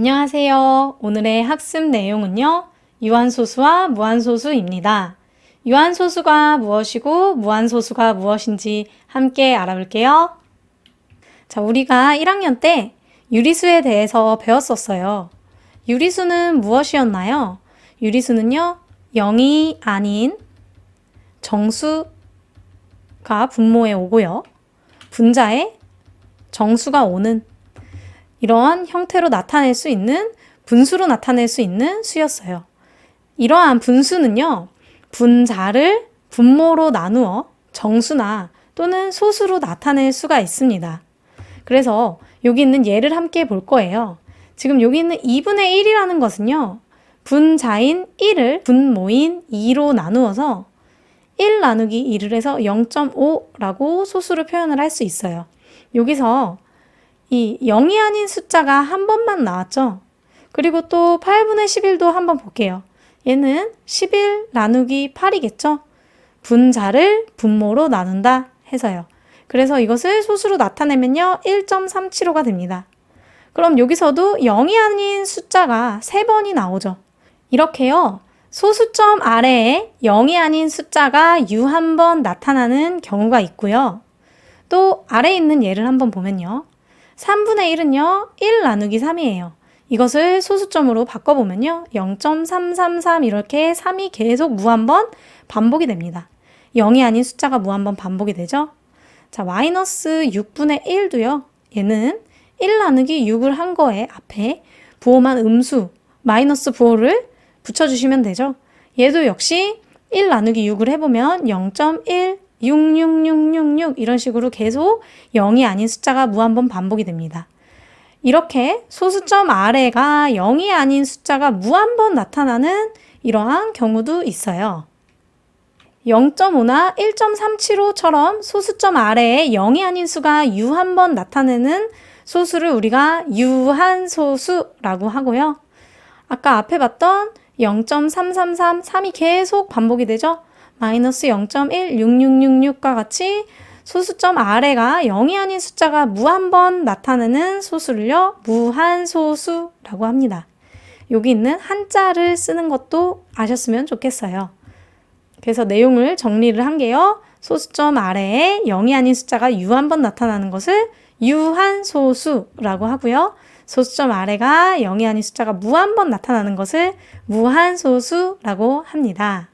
안녕하세요. 오늘의 학습 내용은요. 유한소수와 무한소수입니다. 유한소수가 무엇이고 무한소수가 무엇인지 함께 알아볼게요. 자, 우리가 1학년 때 유리수에 대해서 배웠었어요. 유리수는 무엇이었나요? 유리수는요, 0이 아닌 정수가 분모에 오고요. 분자에 정수가 오는 이러한 형태로 나타낼 수 있는 분수로 나타낼 수 있는 수였어요. 이러한 분수는요, 분자를 분모로 나누어 정수나 또는 소수로 나타낼 수가 있습니다. 그래서 여기 있는 예를 함께 볼 거예요. 지금 여기 있는 2분의 1이라는 것은요, 분자인 1을 분모인 2로 나누어서 1 나누기 2를 해서 0.5라고 소수를 표현을 할 수 있어요. 여기서 이 0이 아닌 숫자가 한 번만 나왔죠. 그리고 또 8분의 11도 한번 볼게요. 얘는 11 나누기 8이겠죠? 분자를 분모로 나눈다 해서요. 그래서 이것을 소수로 나타내면요. 1.375가 됩니다. 그럼 여기서도 0이 아닌 숫자가 3번이 나오죠. 이렇게요. 소수점 아래에 0이 아닌 숫자가 U 한 번 나타나는 경우가 있고요. 또 아래에 있는 예를 한번 보면요. 3분의 1은요, 1 나누기 3이에요. 이것을 소수점으로 바꿔보면요, 0.333 이렇게 3이 계속 무한번 반복이 됩니다. 0이 아닌 숫자가 무한번 반복이 되죠? 자, 마이너스 6분의 1도요. 얘는 1 나누기 6을 한 거에 앞에 부호만 음수, 마이너스 부호를 붙여주시면 되죠. 얘도 역시 1 나누기 6을 해보면 0.1, 66666 이런 식으로 계속 0이 아닌 숫자가 무한번 반복이 됩니다. 이렇게 소수점 아래가 0이 아닌 숫자가 무한번 나타나는 이러한 경우도 있어요. 0.5나 1.375처럼 소수점 아래에 0이 아닌 수가 U 한번 나타내는 소수를 우리가 유한소수라고 하고요. 아까 앞에 봤던 0.333, 3이 계속 반복이 되죠? 마이너스 0.16666과 같이 소수점 아래가 0이 아닌 숫자가 무한 번 나타내는 소수를요, 무한소수라고 합니다. 여기 있는 한자를 쓰는 것도 아셨으면 좋겠어요. 그래서 내용을 정리를 한 게요. 소수점 아래에 0이 아닌 숫자가 U 한번 나타나는 것을 유한소수라고 하고요. 소수점 아래가 0이 아닌 숫자가 무 한 번 나타나는 것을 무한소수라고 합니다.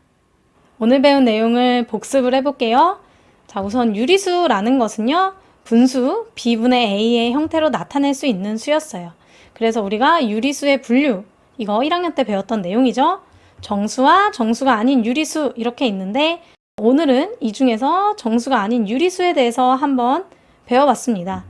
오늘 배운 내용을 복습을 해볼게요. 자, 우선 유리수라는 것은요, 분수 b분의 a의 형태로 나타낼 수 있는 수였어요. 그래서 우리가 유리수의 분류, 이거 1학년 때 배웠던 내용이죠. 정수와 정수가 아닌 유리수 이렇게 있는데 오늘은 이 중에서 정수가 아닌 유리수에 대해서 한번 배워봤습니다.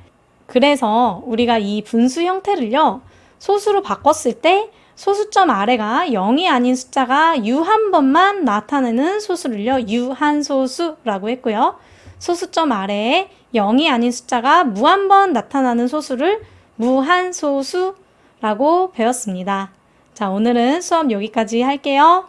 그래서 우리가 이 분수 형태를요, 소수로 바꿨을 때 소수점 아래가 0이 아닌 숫자가 U 한 번만 나타내는 소수를요, 유한소수라고 했고요. 소수점 아래에 0이 아닌 숫자가 무 한 번 나타나는 소수를 무한소수라고 배웠습니다. 자, 오늘은 수업 여기까지 할게요.